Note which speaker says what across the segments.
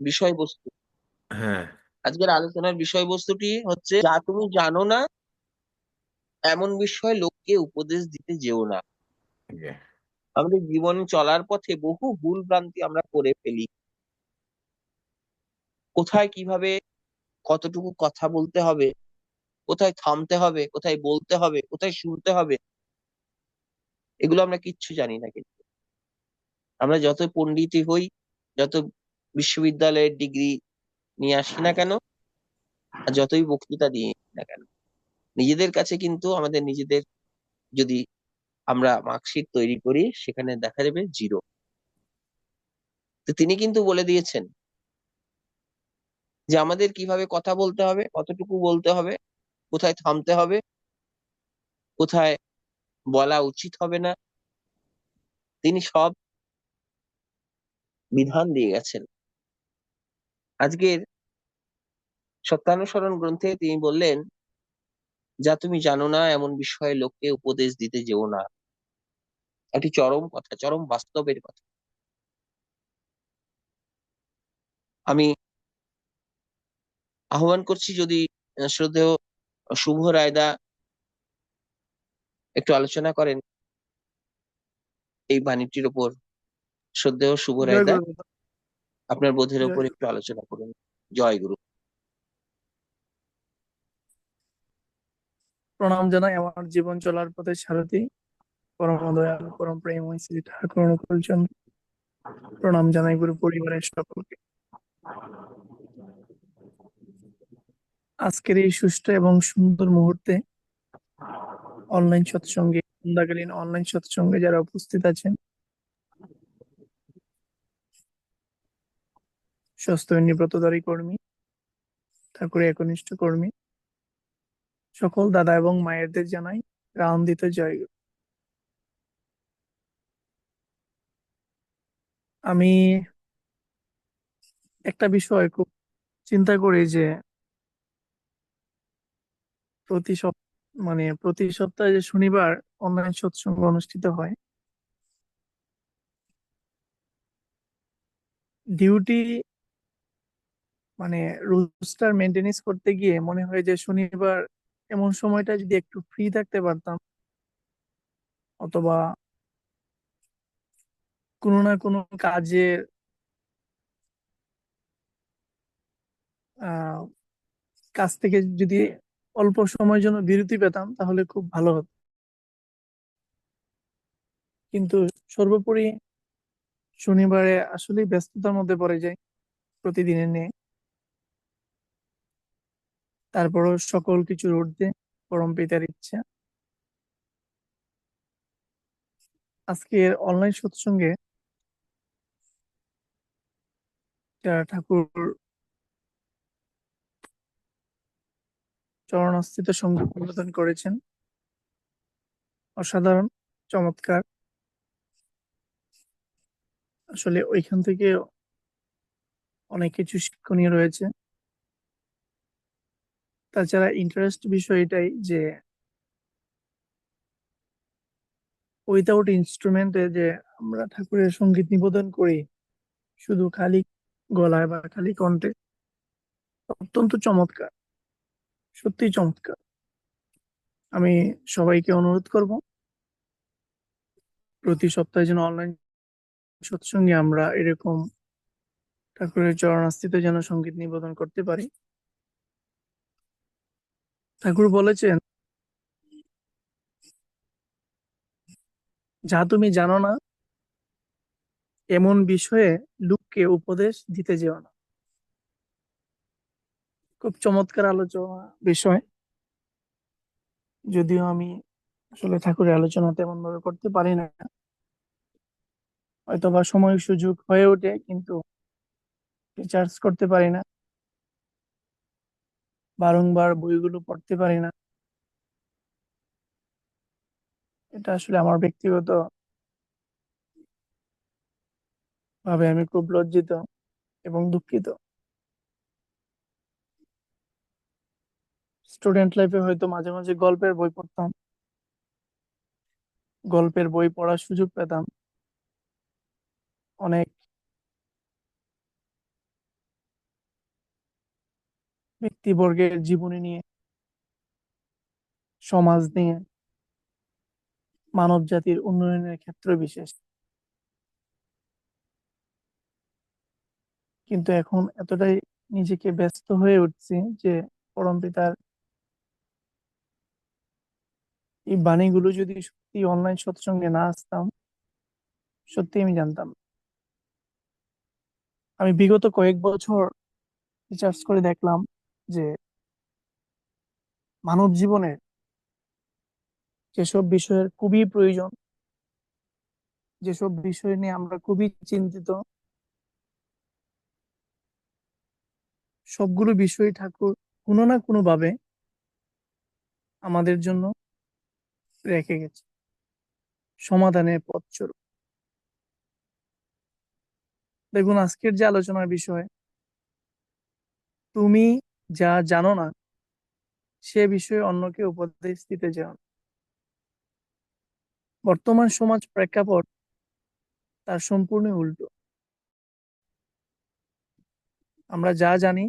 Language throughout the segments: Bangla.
Speaker 1: বিষয়বস্তু।
Speaker 2: হ্যাঁ।
Speaker 1: আজকের আলোচনার বিষয়বস্তুটি হচ্ছে যা তুমি জানো না এমন বিষয়ে লোককে উপদেশ দিতে যেও না। আমাদের জীবন চলার পথে বহু ভুল ভ্রান্তি আমরা করে ফেলি। কোথায় কীভাবে কতটুকু কথা বলতে হবে কোথায় থামতে হবে কোথায় বলতে হবে কোথায় শুনতে হবে এগুলো আমরা কিচ্ছু জানি না কিন্তু। আমরা যত পণ্ডিতই হই যত বিশ্ববিদ্যালয়ের ডিগ্রি নিয়ে আসি না কেন? যতই বক্তৃতা দিয়ে না কেন? নিজেদের কাছে কিন্তু আমাদের নিজেদের যদি আমরা মার্কশিট তৈরি করি, সেখানে দেখা যাবে জিরো তো তিনি কিন্তু বলে দিয়েছেন যে আমাদের কীভাবে কথা বলতে হবে, কতটুকু বলতে হবে, কোথায় থামতে হবে, কোথায় বলা উচিত হবে না। তিনি সব বিধান দিয়ে গেছেন। আজকের সত্যানুসরণ গ্রন্থে তিনি বললেন যা তুমি জানো না এমন বিষয়ে লোককে উপদেশ দিতে যেও না। একটি চরম কথা চরম বাস্তবের কথা। আমি আহ্বান করছি যদি শ্রদ্ধেয় শুভ রায়দা একটু আলোচনা করেন এই বাণীটির উপর। শ্রদ্ধেয় শুভ রায়দা। আপনার বোধের
Speaker 3: উপর
Speaker 1: একটু আলোচনা করুন। জয় গুরু।
Speaker 3: প্রণাম জানাই আমার জীবন চলার পথে সারথি। পরম দয়াল পরম প্রেম শ্রী ঠাকুর অনুকূল চন্দ্র। প্রণাম জানাই গুরু পরিবারের সকলকে। আজকের এই সুষ্ঠু এবং সুন্দর মুহূর্তে অনলাইন সৎসঙ্গে সন্ধ্যাকালীন অনলাইন সৎসঙ্গে যারা উপস্থিত আছেন স্বাস্থ্য ব্রতধারী কর্মী ঠাকুরের একনিষ্ঠ কর্মী সকল দাদা এবং মায়েরদের জানাই রামদিত জয়। আমি একটা বিষয় খুব চিন্তা করি যে, প্রতি মানে প্রতি সপ্তাহে যে শনিবার অনলাইন সৎসঙ্গ অনুষ্ঠিত হয় ডিউটি মানে রোস্টার মেনটেনেন্স করতে গিয়ে মনে হয় যে শনিবার এমন সময়টা যদি একটু ফ্রি থাকতে পারতাম, অথবা কোনো না কোনো কাজের কাজ থেকে যদি অল্প সময়ের জন্য বিরতি পেতাম, তাহলে খুব ভালো হতো। কিন্তু সর্বোপরি শনিবারে আসলে ব্যস্ততার মধ্যে পড়ে যায় প্রতিদিনের নিয়ে। তারপরও সকল কিছুর ঊর্ধ্বে পরম পিতার ইচ্ছা। আজকের অনলাইন সৎসঙ্গে ঠাকুর চরণস্থিত সংগীত নিবেদন করেছেন, অসাধারণ, চমৎকার। আসলে ওইখান থেকে অনেক কিছু শিক্ষণীয় রয়েছে। তাছাড়া ইন্টারেস্ট বিষয় এটাই যে উইদাউট ইনস্ট্রুমেন্টে যে আমরা ঠাকুরের সংগীত নিবেদন করি, শুধু খালি গলায় বা খালি কণ্ঠে, অত্যন্ত চমৎকার সত্যি চমৎকার। আমি সবাইকে অনুরোধ করব, প্রতি সপ্তাহে যেন অনলাইন সৎসঙ্গে আমরা এরকম ঠাকুরের চরণাস্থিত যেন সংগীত নিবেদন করতে পারি। ঠাকুর বলেছেন, যা তুমি জানো না, এমন বিষয়ে লোককে উপদেশ দিতে যেও না। খুব চমৎকার আলোচনা বিষয়। যদিও আমি আসলে ঠাকুরের আলোচনা তেমন ভাবে করতে পারি না। হয়তো বা সময় সুযোগ হয়ে ওঠে, কিন্তু রিচার্জ করতে পারি না। বারংবার বইগুলো পড়তে পারি না। এটা আসলে আমার ব্যক্তিগত ভাবে আমি খুব লজ্জিত এবং দুঃখিত। স্টুডেন্ট লাইফে হয়তো মাঝে মাঝে গল্পের বই পড়তাম। গল্পের বই পড়ার সুযোগ পেতাম। অনেক ব্যক্তিবর্গের জীবনী নিয়ে, সমাজ নিয়ে মানব জাতির উন্নয়নের ক্ষেত্র বিশেষ। কিন্তু এখন এতটাই নিজেকে ব্যস্ত হয়ে উঠছি যে পরমপিতার এই বাণীগুলো যদি সত্যি অনলাইন সৎসঙ্গে না আসতাম সত্যি আমি জানতাম আমি বিগত কয়েক বছর রিসার্চ করে দেখলাম যে মানব জীবনে যেসব বিষয়ের খুবই প্রয়োজন, যেসব বিষয় নিয়ে আমরা খুবই চিন্তিত, সবগুলো বিষয় ঠাকুর কোনো না কোনো ভাবে আমাদের জন্য রেখে গেছে। সমাধানের পথ স্বরূপ দেখুন, আজকের যে আলোচনার বিষয়, তুমি যা জানো না, সে বিষয়ে অন্যকে উপদেশ দিতে যাও। বর্তমান সমাজ প্রেক্ষাপট তার সম্পূর্ণ উল্টো। আমরা যা জানি,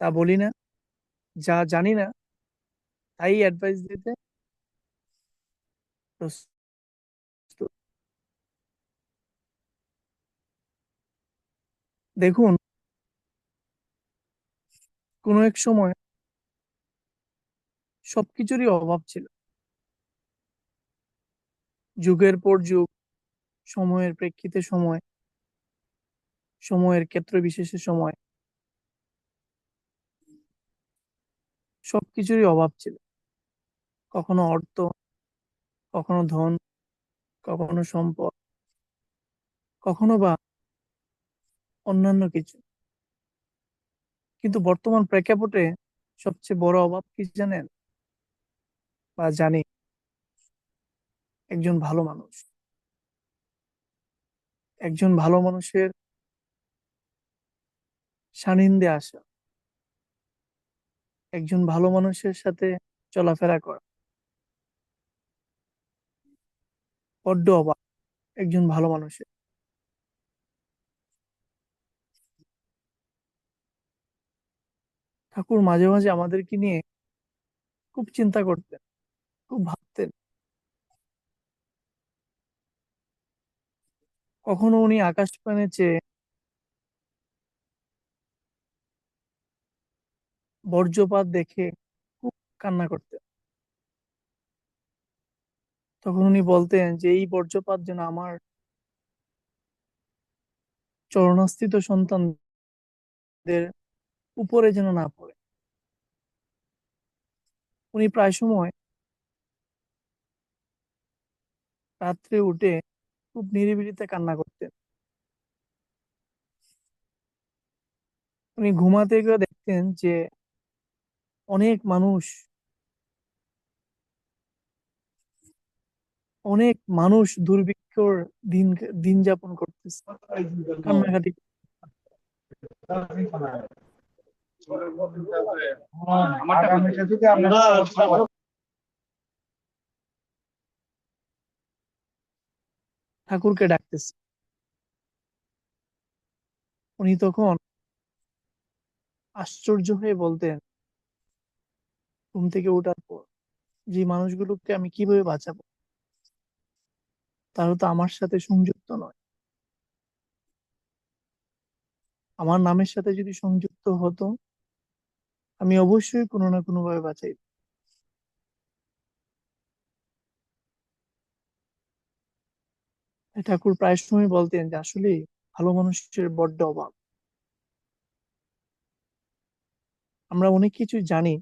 Speaker 3: তা বলি না। যা জানি না, তাই অ্যাডভাইস দিতে দেখুন কোনো এক সময় সবকিছুরই অভাব ছিল। যুগের পর যুগ, সময়ের প্রেক্ষিতে সময়, সময়ের ক্ষেত্র বিশেষে সময়, সবকিছুরই অভাব ছিল। কখনো অর্থ, কখনো ধন, কখনো সম্পদ, কখনো বা অন্যান্য কিছু। কিন্তু বর্তমান প্রেক্ষাপটে সবচেয়ে বড় অভাব কি জানেন? বা জানি। একজন ভালো মানুষ। একজন ভালো মানুষের সান্নিধ্যে আসা। একজন ভালো মানুষের সাথে চলাফেরা করা। বড্ড অভাব একজন ভালো মানুষের। ঠাকুর মাঝে মাঝে আমাদেরকে নিয়ে খুব চিন্তা করতেন, খুব ভাবতেন। কখনো উনি আকাশ পানে চেয়ে বর্জ্যপাত দেখে খুব কান্না করতেন। তখন উনি বলতেন যে, এই বর্জ্যপাত যেন আমার চরণাস্থিত সন্তানদের উপরে যেন না পড়ে। উনি প্রায় সময় রাত্রে উঠে খুব নিরিবিলিতে কান্না করতেন। উনি ঘুমাতে গিয়ে দেখতেন যে অনেক মানুষ অনেক মানুষ দুর্ভিক্ষর দিন দিন যাপন করতেছে। কান্নাকাটি ঠাকুরকে ডাকতেছে। উনি তখন আশ্চর্য হয়ে বলতেন, ঘুম থেকে ওঠার পর যে মানুষগুলোকে আমি কীভাবে বাঁচাবো, তারা তো আমার সাথে সংযুক্ত নয়। আমার নামের সাথে যদি সংযুক্ত হতো আমি অবশ্যই কোনো না কোনো ভাবে বাঁচাই ঠাকুর প্রায় সময় বলতেন যে, আসলে ভালো মানুষের বড্ড অভাব। আমরা অনেক কিছু জানি,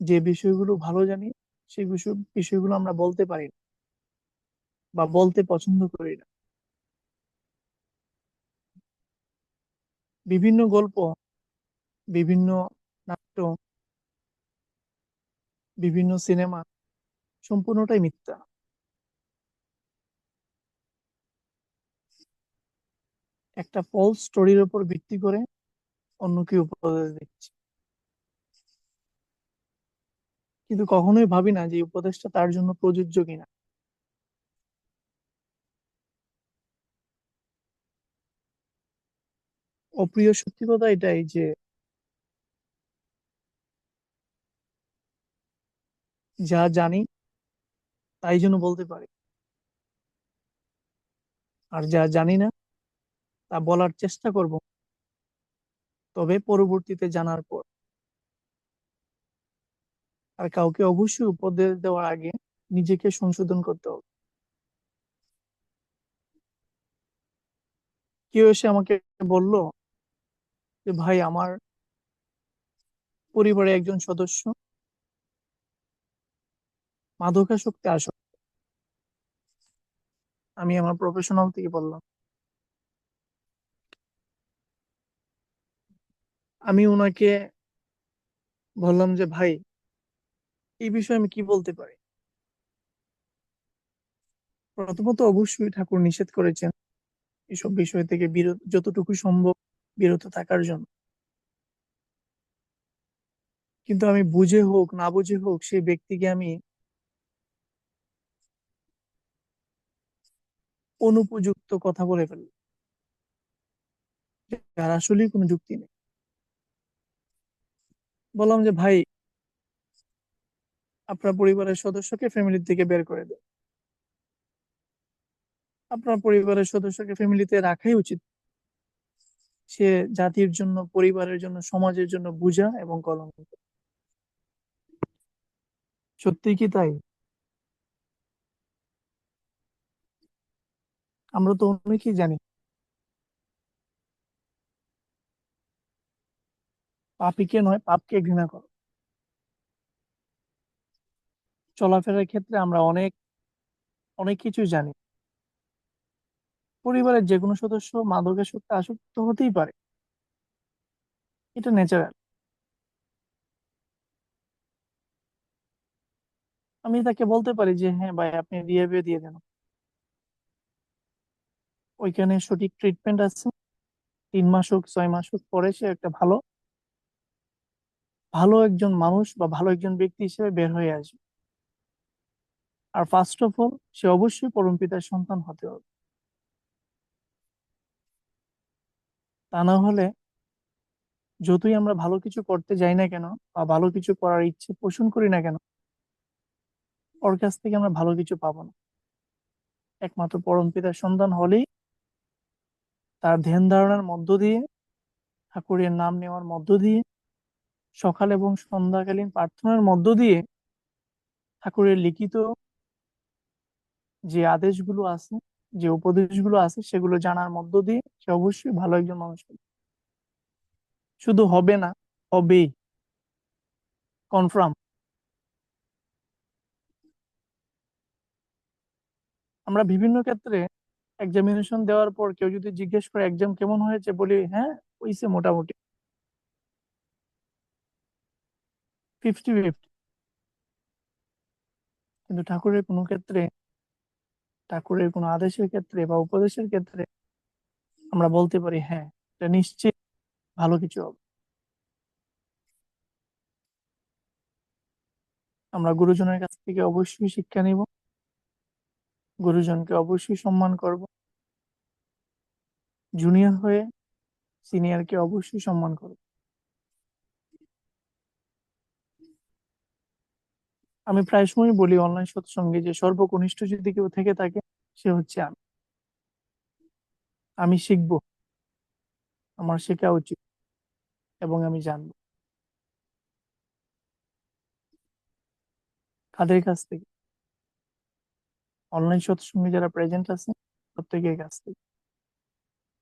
Speaker 3: যে বিষয়গুলো ভালো জানি সেই বিষয়, বিষয়গুলো আমরা বলতে পারি না বা বলতে পছন্দ করি না। বিভিন্ন গল্প, বিভিন্ন নাট্য, বিভিন্ন সিনেমা, সম্পূর্ণটাই মিথ্যা। একটা ফলস স্টোরির উপর ভিত্তি করে অন্য কি উপদেশ দিচ্ছে। কিন্তু কখনোই ভাবি না যে উপদেশটা তার জন্য প্রযোজ্য কিনা। অপ্রিয় সত্যি কথা এটাই যে যা জানি, তাই জন্য বলতে পারি। আর যা জানি না, তা বলার চেষ্টা করব। তবে পরবর্তীতে জানার পর। আর কাউকে অবশ্যই উপদেশ দেওয়ার আগে নিজেকে সংশোধন করতে হবে। কেউ এসে আমাকে বলল যে, ভাই, আমার পরিবারে একজন সদস্য মাদকাসক্তে আসক্ত আমি আমার প্রফেশনাল থেকে বললাম। আমি ওনাকে বললাম যে, ভাই, এই বিষয়ে আমি কি বলতে পারি? প্রথমত অবশ্যই ঠাকুর নিষেধ করেছেন এসব বিষয় থেকে বিরত যতটুকু সম্ভব বিরত থাকার জন্য। কিন্তু আমি বুঝে হোক, না বুঝে হোক, সেই ব্যক্তিকে আমি অনুপযুক্ত কথা বলে ফেললাম যার আসলেই কোনো যুক্তি নেই। বললাম যে, ভাই, আপনার পরিবারের সদস্যকে ফ্যামিলি থেকে বের করে দেন। আপনার পরিবারের সদস্যকে ফ্যামিলিতে রাখাই উচিত। সে জাতির জন্য, পরিবারের জন্য, সমাজের জন্য বুঝা এবং কলঙ্ক সত্যি কি তাই? আমরা তো অনেকেই জানি। পাপীকে নয়, পাপকে ঘৃণা করো। চলাফেরার ক্ষেত্রে আমরা অনেক অনেক কিছু জানি। পরিবারের যে কোনো সদস্য মাদকাসক্তে আসক্ত হতেই পারে। এটা ন্যাচারাল আমি তাকে বলতে পারি যে হ্যাঁ ভাই, আপনি রিহ্যাবে দিয়ে দেন। ওইখানে সঠিক ট্রিটমেন্ট আছে। তিন মাস হোক, ছয় মাস হোক, পরে সে একটা ভালো ভালো একজন মানুষ বা ভালো একজন ব্যক্তি হিসেবে বের হয়ে আসবে। আর ফার্স্ট অফ অল সে অবশ্যই পরম পিতার সন্তান হতে হবে। তা না হলে যতই আমরা ভালো কিছু করতে যাই না কেন, বা ভালো কিছু করার ইচ্ছে পোষণ করি না কেন, ওর কাছ থেকে আমরা ভালো কিছু পাবো না। একমাত্র পরম পিতার সন্তান হলেই তার ধ্যান ধারণার মধ্য দিয়ে, ঠাকুরের নাম নেওয়ার মধ্য দিয়ে, সকাল এবং সন্ধ্যাকালীন প্রার্থনার মধ্য দিয়ে ঠাকুরের লিখিত যে আদেশগুলো আছে, যে উপদেশগুলো আছে, সেগুলো জানার মধ্য দিয়ে সে অবশ্যই ভালো একজন মানুষ হবে। শুধু হবে না হবে কনফার্ম আমরা বিভিন্ন ক্ষেত্রে এক্সামিনেশন দেওয়ার পর কেউ যদি জিজ্ঞেস করে এক্সাম কেমন হয়েছে? বলি হ্যাঁ হয়েছে মোটামুটি। ফিফটি ফিফটি কিন্তু ঠাকুরের কোনো ক্ষেত্রে, ঠাকুরের কোনো আদেশের ক্ষেত্রে বা উপদেশের ক্ষেত্রে আমরা বলতে পারি হ্যাঁ এটা নিশ্চিত, ভালো কিছু হবে। আমরা গুরুজনের কাছ থেকে অবশ্যই শিক্ষা নিব। গুরুজনকে অবশ্যই সম্মান করব। জুনিয়র হয়ে সিনিয়রকে অবশ্যই সম্মান করব। আমি প্রায় সময় বলি অনলাইন সৎসঙ্গে যে সর্বকনিষ্ঠ যদি কেউ থেকে থাকে, সে হচ্ছে আমি। আমি শিখব। আমার শেখা উচিত এবং আমি জানব। কাদের কাছ থেকে? অনলাইন সৎসঙ্গে যারা প্রেজেন্ট আছে প্রত্যেকের কাছ থেকে।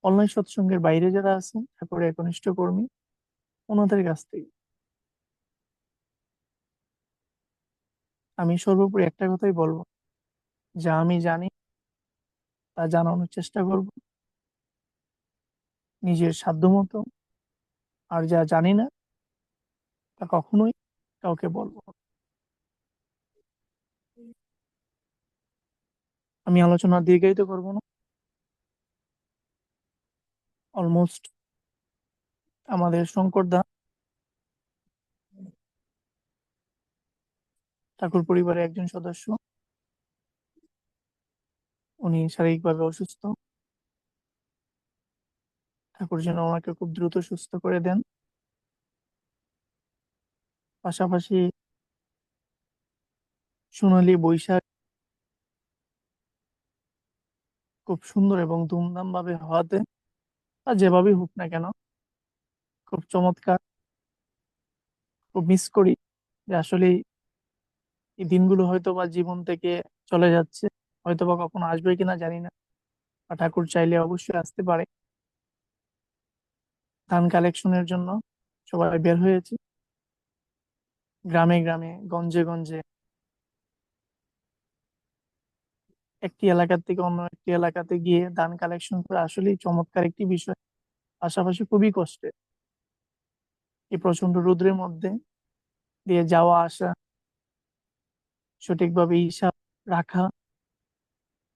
Speaker 3: অনলাইন সৎসঙ্গের বাইরে যারা আছেন ঠাকুরের একনিষ্ঠ কর্মী, ওনাদের কাছ থেকে। আমি সর্বোপরি একটা কথাই বলব, যা আমি জানি, তা জানানোর চেষ্টা করব। নিজের সাধ্যমতো, আর যা জানি না, তা কখনোই কাউকে বলব আমি আলোচনা দিয়ে দীর্ঘায়িত করব না। অলমোস্ট আমাদের শঙ্কর দা ঠাকুর পরিবারের একজন সদস্য। উনি শারীরিকভাবে অসুস্থ। ঠাকুর যেন ওনাকে খুব দ্রুত সুস্থ করে দেন। পাশাপাশি সোনালী বৈশাখ খুব সুন্দর এবং ধুমধাম ভাবে হওয়াতে আর যেভাবেই হোক না কেন, খুব চমৎকার। খুব মিস করি যে আসলে এই দিনগুলো হয়তো বা জীবন থেকে চলে যাচ্ছে। হয়তো বা কখনো আসবে কিনা জানি না, বা ঠাকুর চাইলে অবশ্যই আসতে পারে। ধান কালেকশনের জন্য সবাই বের হয়েছে। গ্রামে গ্রামে, গঞ্জে গঞ্জে একটি এলাকা থেকে অন্য একটি এলাকাতে গিয়ে ধান কালেকশন করা আসলেই চমৎকার একটি বিষয়। পাশাপাশি খুবই কষ্টের এই প্রচণ্ড রোদ্রের মধ্যে দিয়ে যাওয়া আসা, সঠিকভাবে হিসাব রাখা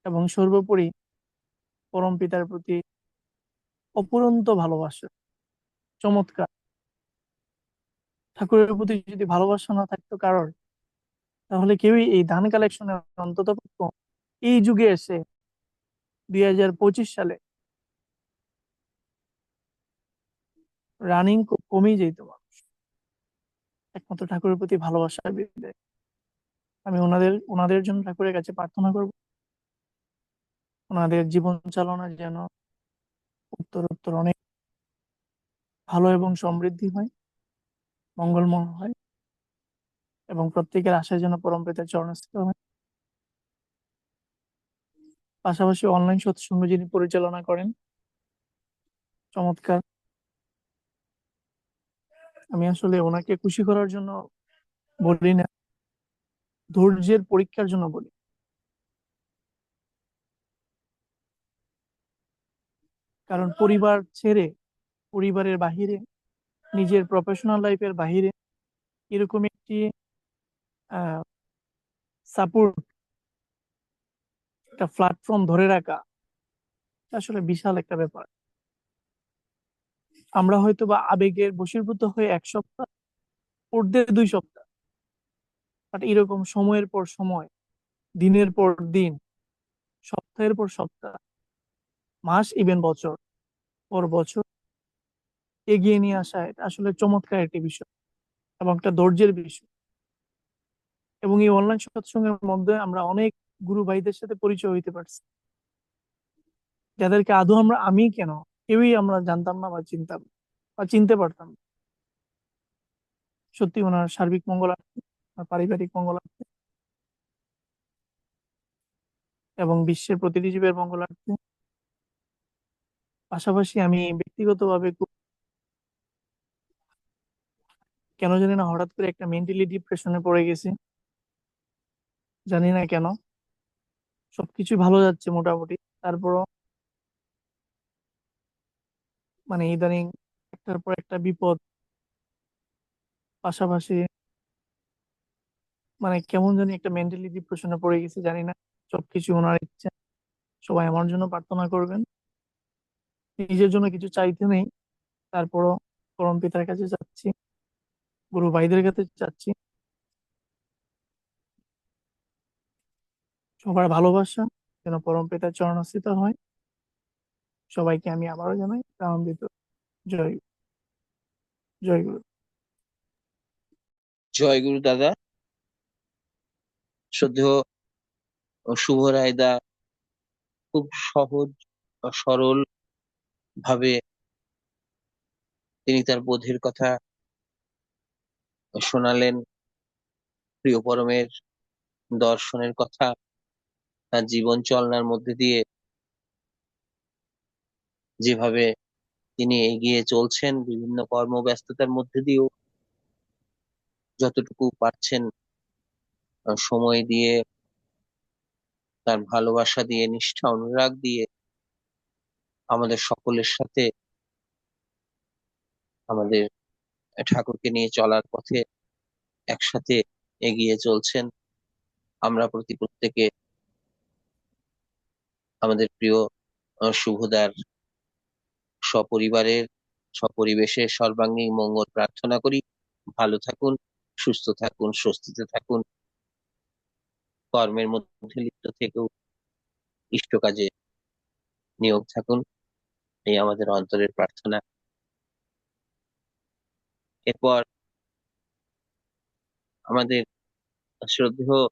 Speaker 3: এবং সর্বোপরি পরম পিতার প্রতি অপুরন্ত ভালোবাসা। চমৎকার। ঠাকুরের প্রতি যদি ভালোবাসা না থাকতো কারোর, তাহলে কেউই এই ধান কালেকশনে অন্তত এই যুগে এসে দুই হাজার পঁচিশ সালে রানিং কমেই যেত মানুষ। একমাত্র ঠাকুরের প্রতি ভালোবাসার বিরুদ্ধে আমি ওনাদের ওনাদের জন্য ঠাকুরের কাছে প্রার্থনা করব। ওনাদের জীবন চালনা যেন উত্তর উত্তর অনেক ভালো এবং সমৃদ্ধি হয়, মঙ্গলময় হয় এবং প্রত্যেকের আশায় যেন পরম পিতার চরণস্থিত হয়। পাশাপাশি অনলাইন সৎসঙ্গ যিনি পরিচালনা করেন, চমৎকার। আমি আসলে ওনাকে খুশি করার জন্য বলি না, ধৈর্যের পরীক্ষার জন্য বলি। কারণ পরিবার ছেড়ে, পরিবারের বাহিরে, নিজের প্রফেশনাল লাইফের বাহিরে এরকম একটি সাপোর্ট একটা প্ল্যাটফর্ম ধরে রাখা আসলে বিশাল একটা ব্যাপার। আমরা হয়তো বা আবেগের বশীভূত হয়ে এক সপ্তাহ পড়তে দুই সপ্তাহ। বাট এরকম সময়ের পর সময়, দিনের পর দিন, সপ্তাহের পর সপ্তাহ, মাস ইভেন বছর, পর বছর এগিয়ে নিয়ে আসা, এটা আসলে চমৎকার একটি বিষয় এবং একটা ধৈর্যের বিষয়। এবং এই অনলাইন সৎসঙ্গের মধ্যে আমরা অনেক গুরু ভাইদের সাথে পরিচয় হইতে পারছি। যাদেরকে আদৌ আমরা, আমি কেন? কেউই আমরা জানতাম না বা চিনতাম বা চিনতে পারতাম। সত্যি ওনার সার্বিক মঙ্গলার্থে ওনার পারিবারিক মঙ্গলার্থে এবং বিশ্বের প্রতিটি জীবের মঙ্গলার্থে পাশাপাশি আমি ব্যক্তিগতভাবে কেন জানি না, হঠাৎ করে একটা মেন্টালি ডিপ্রেশনে পড়ে গেছি। জানি না কেন। সবকিছু ভালো যাচ্ছে মোটামুটি। তারপরও মানে ইদানিং একটার পর একটা বিপদ। পাশাপাশি মানে কেমন জানি একটা মেন্টালি ডিপ্রেশনে পড়ে গেছে, জানি না। সবকিছু ওনার ইচ্ছা। সবাই আমার জন্য প্রার্থনা করবেন। নিজের জন্য কিছু চাইতে নেই। তারপরও পরম পিতার কাছে যাচ্ছি। গুরু ভাইদের কাছে যাচ্ছি। সবার ভালোবাসা, যেন পরম পিতার চরণস্থিত হয়। সবাইকে আমি আবারও জানাই আনন্দিত জয়। জয় গুরু।
Speaker 1: জয় গুরু দাদা। শ্রদ্ধেয় শুভ রায়দা খুব সহজ সরল ভাবে তিনি তার বোধের কথা শোনালেন। প্রিয় পরমের দর্শনের কথা তার জীবন চলনার মধ্যে দিয়ে যেভাবে তিনি এগিয়ে চলছেন, বিভিন্ন কর্মব্যস্ততার মধ্যে দিয়েও যতটুকু পারছেন সময় দিয়ে, তার ভালোবাসা দিয়ে, নিষ্ঠা, অনুরাগ দিয়ে আমাদের সকলের সাথে আমাদের ঠাকুরকে নিয়ে চলার পথে একসাথে এগিয়ে চলছেন। আমরা প্রতি প্রত্যেকে আমাদের প্রিয় শুভদার সপরিবারের সপরিবেশে সর্বাঙ্গীন মঙ্গল প্রার্থনা করি। ভালো থাকুন, সুস্থ থাকুন, স্বস্তিতে থাকুন। কর্মের মধ্যে লিপ্ত থেকেও ইষ্ট কাজে নিয়োগ থাকুন। এই আমাদের অন্তরের প্রার্থনা। এরপর আমাদের শ্রদ্ধেয়